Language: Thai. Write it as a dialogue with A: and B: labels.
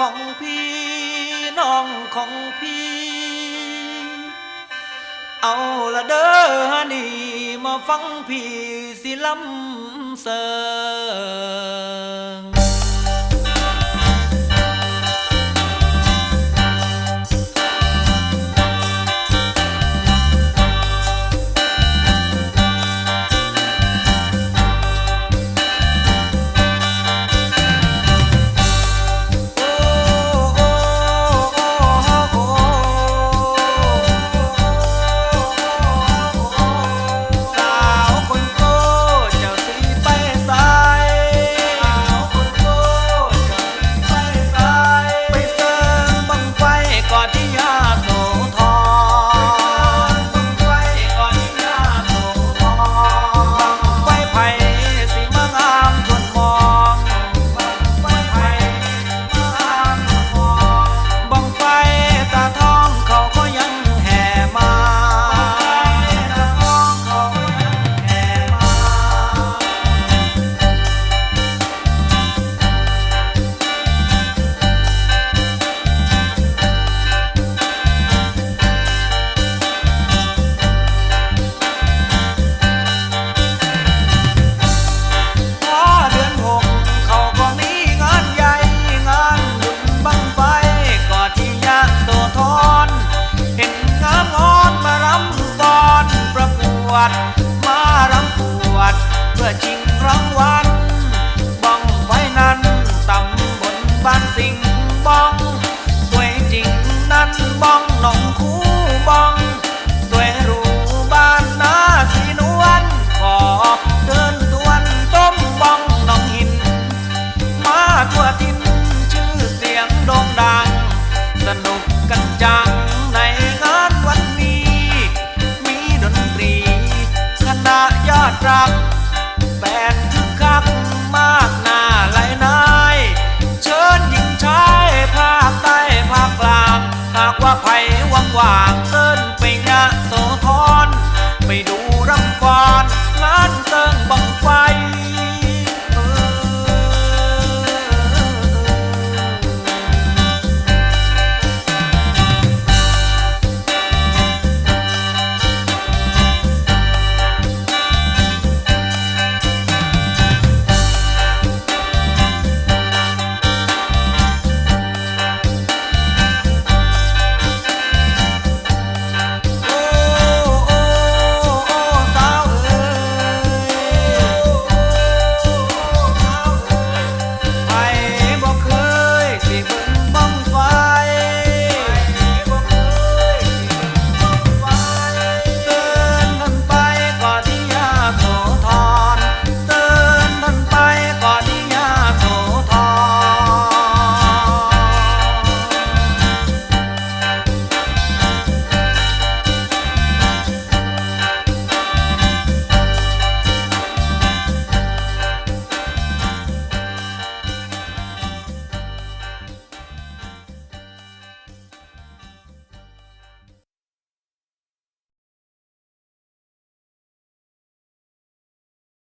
A: ของพี่น้องของพี่ เอาละเด้อนี่มาฟังพี่สิลำเสิง ยอดรัก